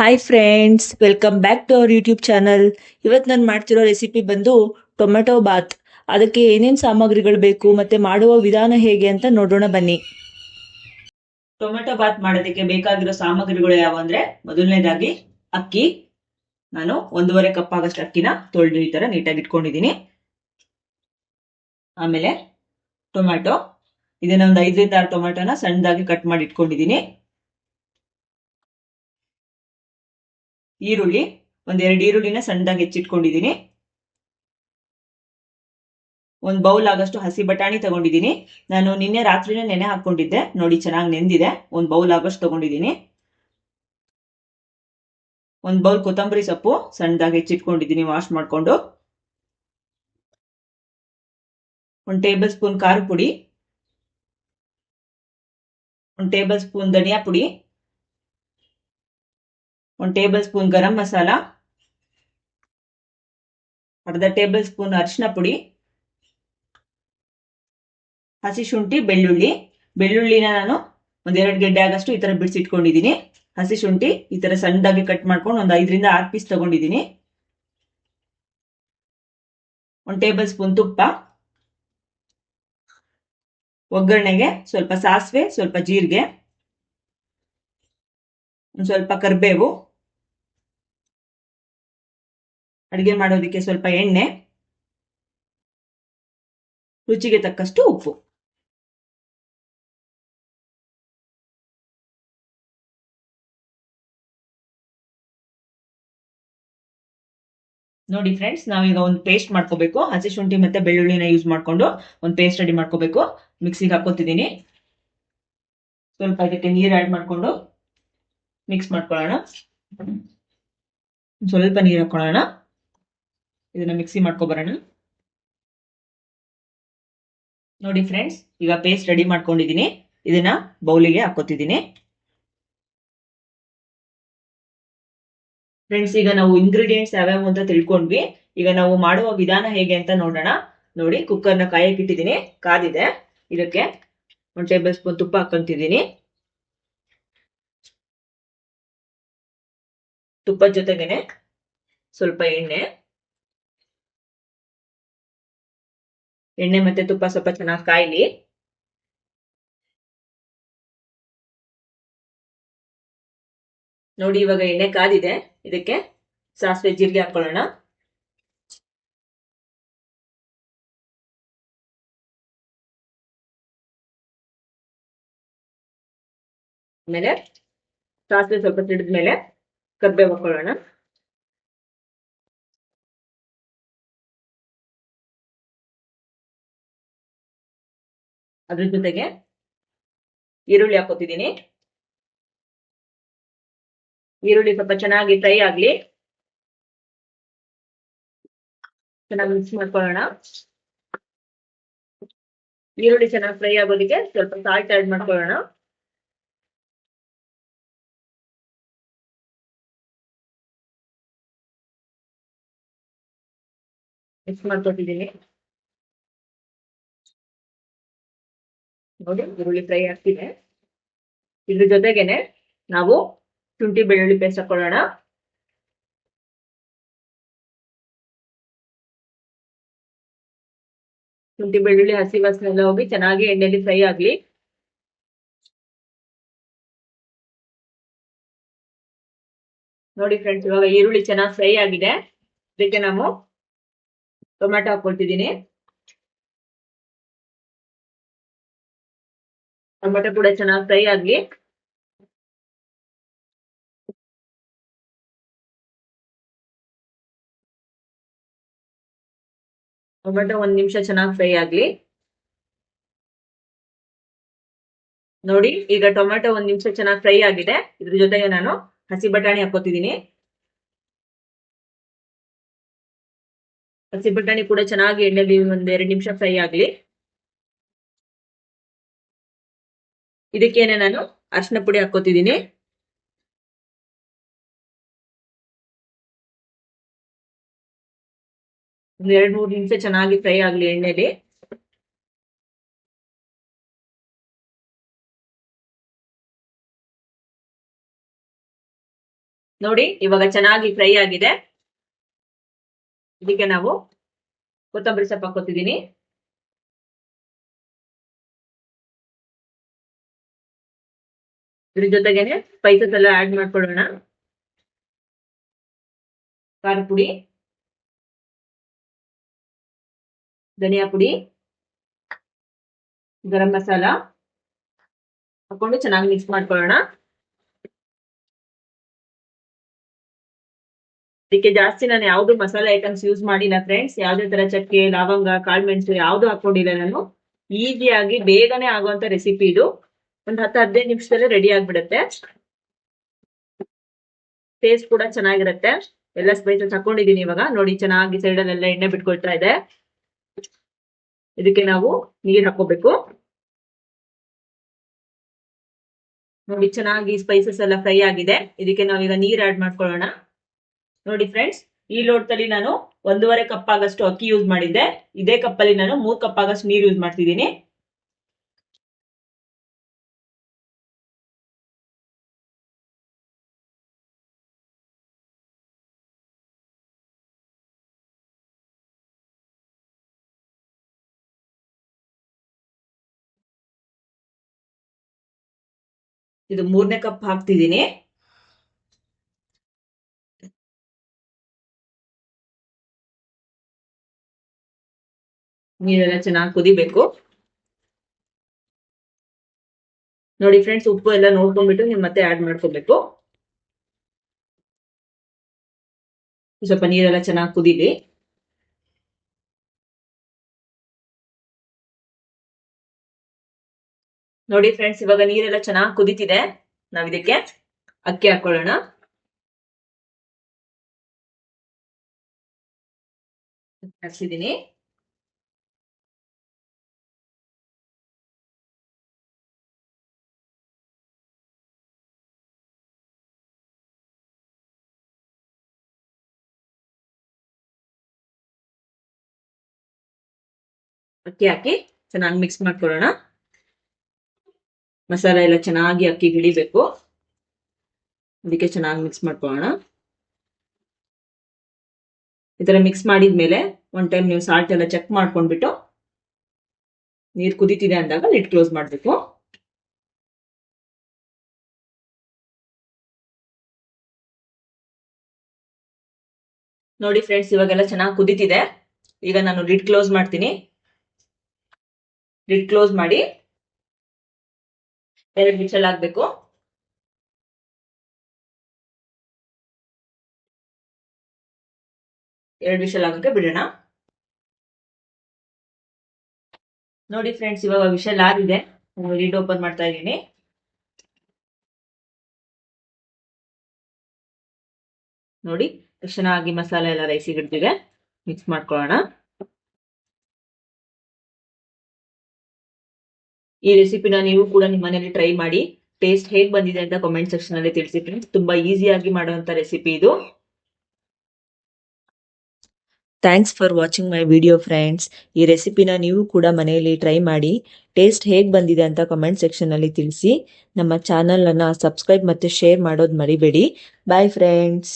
Hi friends welcome back to our YouTube channel ಇವತ್ತು ನಾನು ಮಾಡ್ತಿರೋ ರೆಸಿಪಿ ಬಂದು ಟೊಮೆಟೊ ಬಾತ್ ಅದಕ್ಕೆ ಏನೇನು ಸಾಮಗ್ರಿಗಳು ಬೇಕು ಮತ್ತೆ ಮಾಡುವ ವಿಧಾನ ಹೇಗೆ ಅಂತ ನೋಡೋಣ ಬನ್ನಿ. ಟೊಮೆಟೊ ಬಾತ್ ಮಾಡೋದಕ್ಕೆ ಬೇಕಾಗಿರೋ ಸಾಮಗ್ರಿಗಳು ಯಾವ ಅಂದರೆ ಮೊದಲನೇದಾಗಿ ಅಕ್ಕಿ. ನಾನು ಒಂದೂವರೆ ಕಪ್ ಆಗಷ್ಟು ಅಕ್ಕಿನ ತೊಳೆದು ಈ ಥರ ನೀಟಾಗಿ ಇಟ್ಕೊಂಡಿದ್ದೀನಿ. ಆಮೇಲೆ ಟೊಮೆಟೊ ಇದನ್ನ ಒಂದು ಐದರಿಂದ ಆರು ಟೊಮೆಟೊನ ಸಣ್ಣದಾಗಿ ಕಟ್ ಮಾಡಿ ಇಟ್ಕೊಂಡಿದ್ದೀನಿ. ಈರುಳ್ಳಿ ಒಂದ್ ಎರಡು ಈರುಳ್ಳಿನ ಸಣ್ಣದಾಗಿ ಹೆಚ್ಚಿಟ್ಕೊಂಡಿದ್ದೀನಿ. ಒಂದು ಬೌಲ್ ಆಗಷ್ಟು ಹಸಿ ಬಟಾಣಿ ತಗೊಂಡಿದ್ದೀನಿ. ನಾನು ನಿನ್ನೆ ರಾತ್ರಿನೇ ನೆನೆ ಹಾಕೊಂಡಿದ್ದೆ ನೋಡಿ ಚೆನ್ನಾಗಿ ನೆಂದಿದೆ. ಒಂದು ಬೌಲ್ ಆಗಷ್ಟು ತಗೊಂಡಿದ್ದೀನಿ. ಒಂದು ಬೌಲ್ ಕೊತ್ತಂಬರಿ ಸೊಪ್ಪು ಸಣ್ಣದಾಗಿ ಹೆಚ್ಚಿಟ್ಕೊಂಡಿದ್ದೀನಿ ವಾಶ್ ಮಾಡ್ಕೊಂಡು. ಒಂದು ಟೇಬಲ್ ಸ್ಪೂನ್ ಖಾರ ಪುಡಿ. ಒಂದು ಟೇಬಲ್ ಸ್ಪೂನ್ ಧನಿಯಾ ಪುಡಿ. ಒಂದು ಟೇಬಲ್ ಸ್ಪೂನ್ ಗರಂ ಮಸಾಲ ಅರ್ಧ ಟೇಬಲ್ ಸ್ಪೂನ್ ಅರಿಶಿನ ಪುಡಿ, ಹಸಿ ಶುಂಠಿ, ಬೆಳ್ಳುಳ್ಳಿ. ಬೆಳ್ಳುಳ್ಳಿನ ನಾನು ಒಂದೆರಡು ಗೆಡ್ಡೆ ಆಗಷ್ಟು ಈ ತರ ಬಿಡಿಸಿಟ್ಕೊಂಡಿದ್ದೀನಿ ಹಸಿ ಶುಂಠಿ ಈ ತರ ಸಣ್ಣದಾಗಿ ಕಟ್ ಮಾಡ್ಕೊಂಡು ಒಂದು ಐದರಿಂದ ಆರು ಪೀಸ್ ತಗೊಂಡಿದ್ದೀನಿ. ಒಂದು ಟೇಬಲ್ ಸ್ಪೂನ್ ತುಪ್ಪ. ಒಗ್ಗರಣೆಗೆ ಸ್ವಲ್ಪ ಸಾಸಿವೆ, ಸ್ವಲ್ಪ ಜೀರಿಗೆ, ಒಂದು ಸ್ವಲ್ಪ ಕರಿಬೇವು. ಅಡಿಗೆ ಮಾಡೋದಕ್ಕೆ ಸ್ವಲ್ಪ ಎಣ್ಣೆ, ರುಚಿಗೆ ತಕ್ಕಷ್ಟು ಉಪ್ಪು. ನೋಡಿ ಫ್ರೆಂಡ್ಸ್ ನಾವೀಗ ಒಂದು ಪೇಸ್ಟ್ ಮಾಡ್ಕೋಬೇಕು. ಹಸಿ ಶುಂಠಿ ಮತ್ತೆ ಬೆಳ್ಳುಳ್ಳಿನ ಯೂಸ್ ಮಾಡ್ಕೊಂಡು ಒಂದು ಪೇಸ್ಟ್ ರೆಡಿ ಮಾಡ್ಕೋಬೇಕು. ಮಿಕ್ಸಿಗೆ ಹಾಕೋತಿದ್ದೀನಿ ಸ್ವಲ್ಪ ಇದಕ್ಕೆ ನೀರು ಆ್ಯಡ್ ಮಾಡ್ಕೊಂಡು ಮಿಕ್ಸ್ ಮಾಡ್ಕೊಳ್ಳೋಣ. ಸ್ವಲ್ಪ ನೀರು ಹಾಕೊಳ್ಳೋಣ ಇದನ್ನ ಮಿಕ್ಸಿ ಮಾಡ್ಕೊಬರೋಣ ನೋಡಿ ಫ್ರೆಂಡ್ಸ್ ಈಗ ಪೇಸ್ಟ್ ರೆಡಿ ಮಾಡ್ಕೊಂಡಿದ್ದೀನಿ. ಇದನ್ನ ಬೌಲಿಗೆ ಹಾಕೋತಿದ್ದೀನಿ ಫ್ರೆಂಡ್ಸ್ ಈಗ ನಾವು ಇಂಗ್ರೀಡಿಯೆಂಟ್ಸ್ ಯಾವ್ಯಾವ ಅಂತ ತಿಳ್ಕೊಂಡ್ವಿ. ಈಗ ನಾವು ಮಾಡುವ ವಿಧಾನ ಹೇಗೆ ಅಂತ ನೋಡೋಣ. ನೋಡಿ ಕುಕ್ಕರ್ನ ಕಾಯಕ್ಕೆ ಇಟ್ಟಿದ್ದೀನಿ. ಕಾದಿದೆ. ಇದಕ್ಕೆ ಒಂದು ಟೇಬಲ್ ಸ್ಪೂನ್ ತುಪ್ಪ ಹಾಕೊಂತಿದ್ದೀನಿ ತುಪ್ಪದ ಜೊತೆಗೇನೆ ಸ್ವಲ್ಪ ಎಣ್ಣೆ. ಎಣ್ಣೆ ಮತ್ತೆ ತುಪ್ಪ ಸ್ವಲ್ಪ ಚೆನ್ನಾಗಿ ಕಾಯ್ಲಿ. ನೋಡಿ ಇವಾಗ ಎಣ್ಣೆ ಕಾದಿದೆ. ಇದಕ್ಕೆ ಸಾಸಿವೆ ಜೀರಿಗೆ ಹಾಕೊಳ್ಳೋಣ. ಆಮೇಲೆ ಸಾಸಿವೆ ಸ್ವಲ್ಪ ಸಿಡಿದ್ಮೇಲೆ ಕರ್ಬೇವು ಹಾಕೊಳ್ಳೋಣ. ಅದ್ರ ಜೊತೆಗೆ ಈರುಳ್ಳಿ ಹಾಕೋತಿದ್ದೀನಿ. ಈರುಳ್ಳಿ ಸ್ವಲ್ಪ ಚೆನ್ನಾಗಿ ಫ್ರೈ ಆಗ್ಲಿ. ಚೆನ್ನಾಗಿ ಮಿಕ್ಸ್ ಮಾಡ್ಕೊಳ್ಳೋಣ. ಈರುಳ್ಳಿ ಚೆನ್ನಾಗಿ ಫ್ರೈ ಆಗೋದಕ್ಕೆ ಸ್ವಲ್ಪ ಸಾಲ್ಟ್ ಆಡ್ ಮಾಡ್ಕೊಳ್ಳೋಣ. ಮಿಕ್ಸ್ ಮಾಡ್ಕೊತಿದ್ದೀನಿ ನೋಡಿ, ಈರುಳ್ಳಿ ಫ್ರೈ ಆಗ್ತಿದೆ. ಇದ್ರ ಜೊತೆಗೇನೆ ನಾವು ಶುಂಠಿ ಬೆಳ್ಳುಳ್ಳಿ ಪೇಸ್ಟ್ ಹಾಕೊಳ್ಳೋಣ. ಶುಂಠಿ ಬೆಳ್ಳುಳ್ಳಿ ಹಸಿ ವಾಸನೆ ಎಲ್ಲ ಹೋಗಿ ಚೆನ್ನಾಗಿ ಎಣ್ಣೆಲಿ ಫ್ರೈ ಆಗ್ಲಿ. ನೋಡಿ ಫ್ರೆಂಡ್ಸ್, ಇವಾಗ ಈರುಳ್ಳಿ ಚೆನ್ನಾಗಿ ಫ್ರೈ ಆಗಿದೆ. ಅದಕ್ಕೆ ನಾವು ಟೊಮೆಟೊ ಹಾಕೊಳ್ತಿದ್ದೀನಿ. ಟೊಮೆಟೊ ಕೂಡ ಚೆನ್ನಾಗಿ ಫ್ರೈ ಆಗ್ಲಿ ಟೊಮೆಟೊ ಒಂದ್ ನಿಮಿಷ ಚೆನ್ನಾಗಿ ಫ್ರೈ ಆಗ್ಲಿ. ನೋಡಿ, ಈಗ ಟೊಮೆಟೊ ಒಂದ್ ನಿಮಿಷ ಚೆನ್ನಾಗಿ ಫ್ರೈ ಆಗಿದೆ. ಇದ್ರ ಜೊತೆಗೆ ನಾನು ಹಸಿ ಬಟಾಣಿ ಹಾಕೋತಿದ್ದೀನಿ ಹಸಿ ಬಟಾಣಿ ಕೂಡ ಚೆನ್ನಾಗಿ ಎಣ್ಣೆಲಿ ಒಂದ್ ಎರಡ್ ನಿಮಿಷ ಫ್ರೈ ಆಗ್ಲಿ. ಇದಕ್ಕೇನೆ ನಾನು ಅರ್ಶಿನ ಪುಡಿ ಹಾಕೋತಿದ್ದೀನಿ ಒಂದ್ ಎರಡು ಮೂರು ನಿಮಿಷ ಚೆನ್ನಾಗಿ ಫ್ರೈ ಆಗಲಿ ಎಣ್ಣೆಲಿ. ನೋಡಿ, ಇವಾಗ ಚೆನ್ನಾಗಿ ಫ್ರೈ ಆಗಿದೆ. ಇದಕ್ಕೆ ನಾವು ಕೊತ್ತಂಬರಿ ಸೊಪ್ಪು ಹಾಕೋತಿದ್ದೀನಿ ಇದ್ರ ಜೊತೆಗೇನೆ ಸ್ಪೈಸಸ್ ಎಲ್ಲ ಆಡ್ ಮಾಡ್ಕೊಳ್ಳೋಣ ಖಾರ ಪುಡಿ. ಧನಿಯಾ ಪುಡಿ. ಗರಂ ಮಸಾಲ. ಹಾಕೊಂಡು ಚೆನ್ನಾಗಿ ಮಿಕ್ಸ್ ಮಾಡ್ಕೊಳ್ಳೋಣ ಇದಕ್ಕೆ ಜಾಸ್ತಿ ನಾನು ಯಾವ್ದು ಮಸಾಲೆ ಐಟಮ್ಸ್ ಯೂಸ್ ಮಾಡಿಲ್ಲ ಫ್ರೆಂಡ್ಸ್ ಯಾವ್ದೇ ತರ ಚಕ್ಕೆ, ಲವಂಗ ಕಾಳ್ಮೆಣಸು ಯಾವ್ದು ಹಾಕೊಂಡಿಲ್ಲ ನಾನು. ಈಸಿಯಾಗಿ ಬೇಗನೆ ಆಗುವಂತ ರೆಸಿಪಿ ಇದು. ಒಂದ್ ಹತ್ತು ಹದಿನೈದು ನಿಮಿಷದಲ್ಲೇ ರೆಡಿ ಆಗ್ಬಿಡುತ್ತೆ. ಟೇಸ್ಟ್ ಕೂಡ ಚೆನ್ನಾಗಿರುತ್ತೆ. ಎಲ್ಲ ಸ್ಪೈಸಸ್ ಹಾಕೊಂಡಿದೀನಿ ಇವಾಗ. ನೋಡಿ, ಚೆನ್ನಾಗಿ ಸೈಡ್ ಅಲ್ಲೆಲ್ಲ ಎಣ್ಣೆ ಬಿಟ್ಕೊಳ್ತಾ ಇದೆ. ಇದಕ್ಕೆ ನಾವು ನೀರ್ ಹಾಕೋಬೇಕು ನೋಡಿ, ಚೆನ್ನಾಗಿ ಸ್ಪೈಸಸ್ ಎಲ್ಲ ಫ್ರೈ ಆಗಿದೆ. ಇದಕ್ಕೆ ನಾವೀಗ ನೀರ್ ಆಡ್ ಮಾಡ್ಕೊಳ್ಳೋಣ. ನೋಡಿ ಫ್ರೆಂಡ್ಸ್ ಈ ಲೋಟದಲ್ಲಿ ನಾನು ಒಂದೂವರೆ ಕಪ್ ಆಗಷ್ಟು ಅಕ್ಕಿ ಯೂಸ್ ಮಾಡಿದ್ದೆ. ಇದೇ ಕಪ್ಪಲ್ಲಿ ನಾನು ಮೂರ್ ಕಪ್ ಆಗಷ್ಟು ನೀರ್ ಯೂಸ್ ಮಾಡ್ತಿದ್ದೀನಿ. ಇದು ಮೂರನೇ ಕಪ್ ಹಾಕ್ತಿದ್ದೀನಿ. ನೀರೆಲ್ಲ ಚೆನ್ನಾಗಿ ಕುದಿಬೇಕು. ನೋಡಿ ಫ್ರೆಂಡ್ಸ್ ಉಪ್ಪು ಎಲ್ಲ ನೋಡ್ಕೊಂಡ್ಬಿಟ್ಟು ನೀವು ಮತ್ತೆ ಆಡ್ ಮಾಡ್ಕೋಬೇಕು. ಸ್ವಲ್ಪ ನೀರೆಲ್ಲ ಚೆನ್ನಾಗಿ ಕುದೀಲಿ. ನೋಡಿ ಫ್ರೆಂಡ್ಸ್ ಇವಾಗ ನೀರೆಲ್ಲ ಚೆನ್ನಾಗಿ ಕುದಿತಿದೆ. ನಾವ್ ಇದಕ್ಕೆ ಅಕ್ಕಿ ಹಾಕೊಳ್ಳೋಣ. ಹಾಕ್ಸಿದೀನಿ ಅಕ್ಕಿ ಹಾಕಿ ಚೆನ್ನಾಗಿ ಮಿಕ್ಸ್ ಮಾಡ್ಕೊಳ್ಳೋಣ. ಮಸಾಲೆ ಎಲ್ಲ ಚೆನ್ನಾಗಿ ಅಕ್ಕಿ ಹಿಡಿಬೇಕು ಅದಕ್ಕೆ ಚೆನ್ನಾಗಿ ಮಿಕ್ಸ್ ಮಾಡ್ಕೊಳ್ಳೋಣ. ಈ ಥರ ಮಿಕ್ಸ್ ಮಾಡಿದ್ಮೇಲೆ ಒನ್ ಟೈಮ್ ನೀವು ಸಾಲ್ಟ್ ಎಲ್ಲ ಚೆಕ್ ಮಾಡ್ಕೊಂಡ್ಬಿಟ್ಟು ನೀರು ಕುದೀತಿದೆ ಅಂದಾಗ ಲಿಡ್ ಕ್ಲೋಸ್ ಮಾಡಬೇಕು. ನೋಡಿ ಫ್ರೆಂಡ್ಸ್ ಇವಾಗೆಲ್ಲ ಚೆನ್ನಾಗಿ ಕುದೀತಿದೆ. ಈಗ ನಾನು ಲಿಡ್ ಕ್ಲೋಸ್ ಮಾಡ್ತೀನಿ. ಲಿಡ್ ಕ್ಲೋಸ್ ಮಾಡಿ ಎರಡು ವಿಷಲ್ ಆಗ್ಬೇಕು. ಎರಡು ವಿಷಲ್ ಆಗಕ್ಕೆ ಬಿಡೋಣ. ನೋಡಿ ಫ್ರೆಂಡ್ಸ್ ಇವಾಗ ವಿಷಲ್ ಆಗಿದೆ ರೀಡ್ ಓಪನ್ ಮಾಡ್ತಾ ಇದ್ದೀನಿ. ನೋಡಿ ಚೆನ್ನಾಗಿ ಮಸಾಲೆ ಎಲ್ಲ ರೈಸಿಗೆ ಮಿಕ್ಸ್ ಮಾಡ್ಕೊಳ್ಳೋಣ. ಈ ರೆಸಿಪಿನ ನೀವು ಕೂಡ ನಿಮ್ಮ ಮನೆಯಲ್ಲಿ ಟ್ರೈ ಮಾಡಿ ಟೇಸ್ಟ್ ಹೇಗ್ ಬಂದಿದೆ ಅಂತ ಕಾಮೆಂಟ್ ಸೆಕ್ಷನ್ ಅಲ್ಲಿ ತಿಳಿಸಿ ಫ್ರೆಂಡ್ಸ್ ತುಂಬಾ ಈಸಿಯಾಗಿ ಮಾಡುವಂತ ರೆಸಿಪಿ ಇದು. Thanks for watching my video friends ಈ ರೆಸಿಪಿನ ನೀವು ಕೂಡ ಮನೆಯಲ್ಲಿ ಟ್ರೈ ಮಾಡಿ ಟೇಸ್ಟ್ ಹೇಗೆ ಬಂದಿದೆ ಅಂತ ಕಮೆಂಟ್ ಸೆಕ್ಷನಲ್ಲಿ ತಿಳಿಸಿ. ನಮ್ಮ ಚಾನಲನ್ನು ಸಬ್ಸ್ಕ್ರೈಬ್ ಮತ್ತು ಶೇರ್ ಮಾಡೋದು ಮರಿಬೇಡಿ. Bye friends